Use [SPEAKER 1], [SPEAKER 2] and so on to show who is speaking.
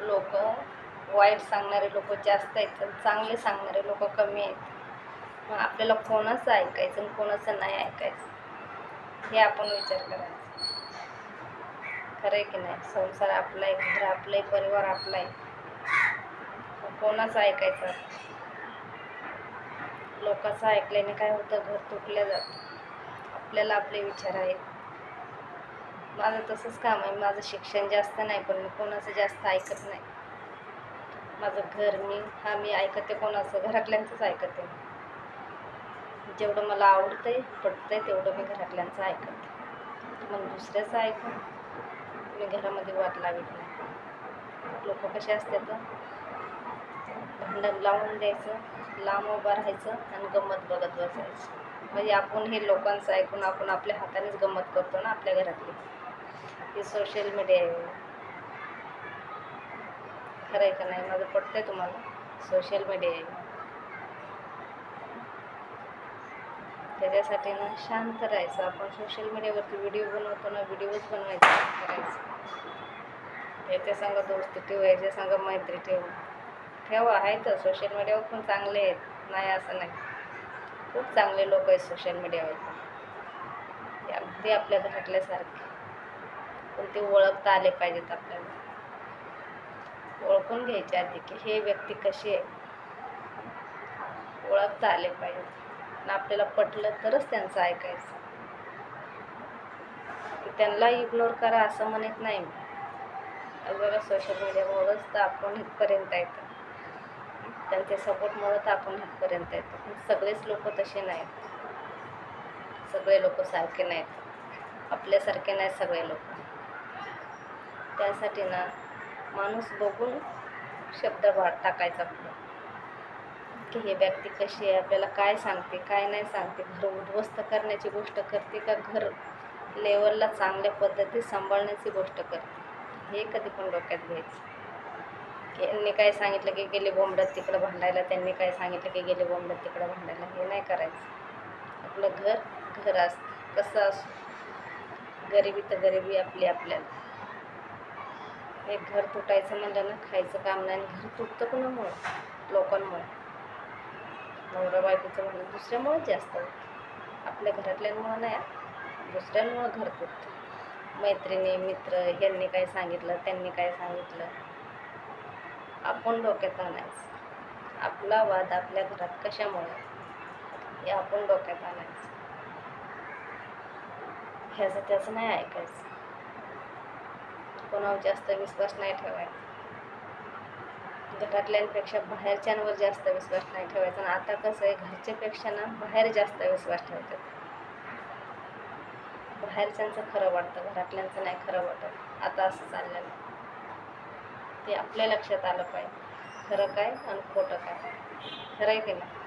[SPEAKER 1] लोक वाईट सांगणारे लोक जास्त आहेत तर चांगले सांगणारे लोक कमी आहेत. मग आपल्याला कोणाचं ऐकायचं आणि कोणाचं नाही ऐकायचं? हे आपण विचार करायचा. खरं आहे की नाही? संसार आपला आहे घर आपलं आहे परिवार आपला आहे. कोणाचं ऐकायचं? लोकांचं ऐकल्याने काय होतं? घर तुटलं जातं. आपल्याला आपले विचार आहेत. माझं तसंच काम आहे. माझं शिक्षण जास्त नाही पण मी कोणाचं जास्त ऐकत नाही. माझं घर मी हा मी ऐकते कोणाचं घरातल्यांचंच ऐकते. जेवढं मला आवडतंय पटतंय तेवढं मी घरातल्यांचं ऐकते. मग दुसऱ्याचं ऐकून मी घरामध्ये वाट लावित नाही. लोक कसे असतात भांडण लावून द्यायचं लांब उभं राहायचं आणि गंमत बघत बसायचं. म्हणजे आपण हे लोकांचं ऐकून आपण आपल्या हातानेच गंमत करतो ना आपल्या घरातली. हे सोशल मीडिया आहे. खरं आहे का नाही? माझं पटतंय तुम्हाला? सोशल मीडिया आहे. त्याच्यासाठी ना शांत राहायचं. आपण सोशल मीडियावरती व्हिडिओ बनवतो ना व्हिडिओज बनवायचा करायचं याच्या संग दोस्ती ठेव याच्या संग मैत्री ठेव. ठेवा आहे तर. सोशल मीडियावर पण चांगले आहेत. नाही असं नाही. खूप चांगले लोक आहेत सोशल मीडियावर ते अगदी आपल्या घाटल्यासारखे पण ते ओळखता आले पाहिजेत आपल्याला. ओळखून घ्यायचे आधी की हे व्यक्ती कशी आहे. ओळखता आले पाहिजेत. आणि आपल्याला पटलं तरच त्यांचं ऐकायचं. की त्यांना इग्नोर करा असं म्हणत नाही मी. बघा सोशल मीडियावरच तर आपण इथपर्यंत येतं त्यांच्या सपोर्टमुळं तर आपण हातपर्यंत येतो. सगळेच लोक तसे नाहीत. सगळे लोक सारखे नाहीत. आपल्यासारखे नाहीत सगळे लोक. त्यासाठी ना माणूस बघून शब्द वाढ टाकायचा की हे व्यक्ती कशी आहे आपल्याला काय सांगते काय नाही सांगते. घर उद्ध्वस्त करण्याची गोष्ट करते का घर लेवलला चांगल्या पद्धतीत सांभाळण्याची गोष्ट करते. हे कधी पण डोक्यात घ्यायचं. यांनी काय सांगितलं की गेले बोंबडत तिकडं भांडायला त्यांनी काय सांगितलं की गेले बोंबडत तिकडं भांडायला? हे नाही करायचं. आपलं घर घर असतं. कसं असो? गरिबी तर गरिबी आपली आपल्याला. हे घर तुटायचं म्हणलं ना खायचं काम नाही आणि घर तुटतं कुणामुळं? लोकांमुळे. नवरा बायकोचं म्हणलं दुसऱ्यामुळे जास्त होतं. आपल्या घरातल्यांमुळं नाही हा. दुसऱ्यांमुळं घर तुटतं. मैत्रिणी मित्र यांनी काय सांगितलं? त्यांनी काय सांगितलं? आपण डोक्यात आणायचं. आपला वाद आपल्या घरात कशामुळे? हे आपण डोक्यात आणायचं. ह्याचं त्याचं नाही ऐकायचं. कोणावर जास्त विश्वास नाही ठेवायचा. घरातल्यांपेक्षा बाहेरच्यांवर जास्त विश्वास नाही ठेवायचा. आणि आता कसं आहे घरच्यापेक्षा ना बाहेर जास्त विश्वास ठेवतात. बाहेरच्यांचं खरं वाटतं घरातल्यांचं नाही खरं वाटत. आता असं चाललेलं ते आपल्या लक्षात आलं पाहिजे. खरं काय आणि खोटं काय? खरं आहे की नाही?